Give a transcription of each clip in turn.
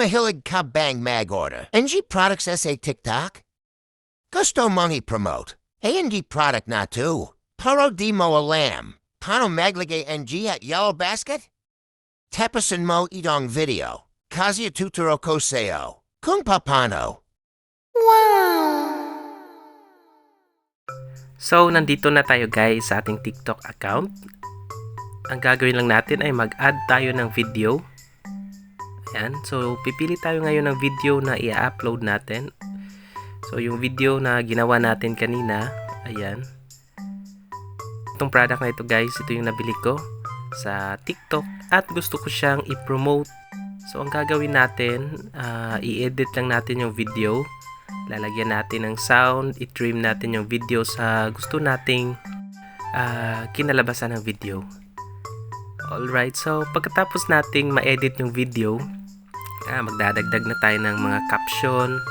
mahilig ka bang mag order. NG Products SA TikTok? Gusto money promote. A&D product na too. Paro di mo alam. Paano maglagay NG at Yellow Basket? Tepasin mo idong video. Kazia tuturo ko sa'yo. Kung papano. So, nandito na tayo guys sa ating TikTok account. Ang gagawin lang natin ay mag-add tayo ng video. Ayan. So, pipili tayo ngayon ng video na i-upload natin. So, yung video na ginawa natin kanina, ayan. Itong product na ito guys, ito yung nabili ko sa TikTok at gusto ko siyang i-promote. So, ang gagawin natin, ah, i-edit lang natin yung video lalagyan natin ng sound, i-trim natin yung video sa gusto nating ah, kinalabasan ng video. Alright, so pagkatapos nating ma-edit yung video, ah, magdadagdag na tayo ng mga caption.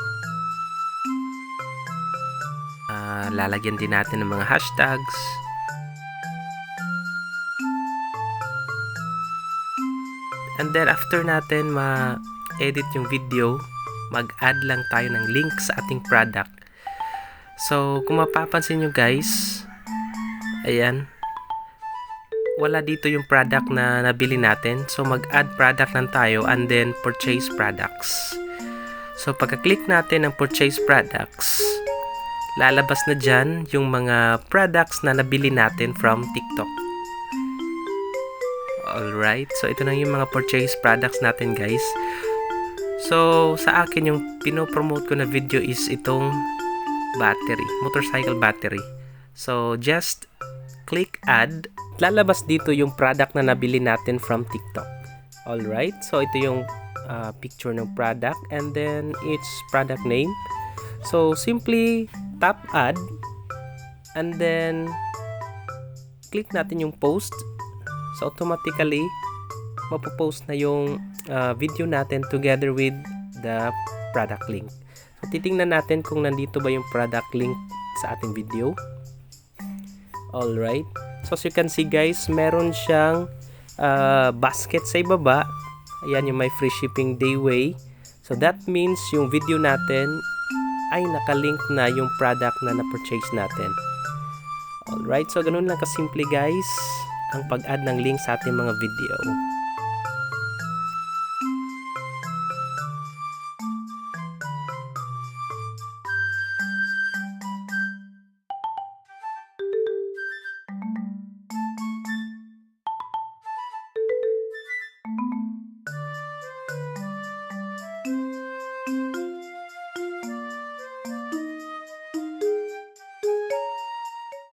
Ah, lalagyan din natin ng mga hashtags. And then after natin ma-edit yung video, mag-add lang tayo ng link sa ating product. So, kung mapapansin nyo guys, ayan, wala dito yung product na nabili natin. So, mag-add product lang tayo and then purchase products. So, pagka-click natin ng purchase products, lalabas na dyan yung mga products na nabili natin from TikTok. Alright, so ito na yung mga purchase products natin guys. So, sa akin yung pinopromote ko na video is itong battery, motorcycle battery. So, just click add. Lalabas dito yung product na nabili natin from TikTok. Alright, so ito yung uh, picture ng product and then its product name. So, simply tap add and then click natin yung post. So, automatically, mapopost na yung uh, video natin together with the product link. So, titingnan natin kung nandito ba yung product link sa ating video. Alright. So, as you can see guys, meron siyang uh, basket sa ibaba. Ayan yung may free shipping dayway. So, that means yung video natin ay nakalink na yung product na na-purchase natin. Alright. So, ganun lang kasimple guys ang pag-add ng link sa ating mga video.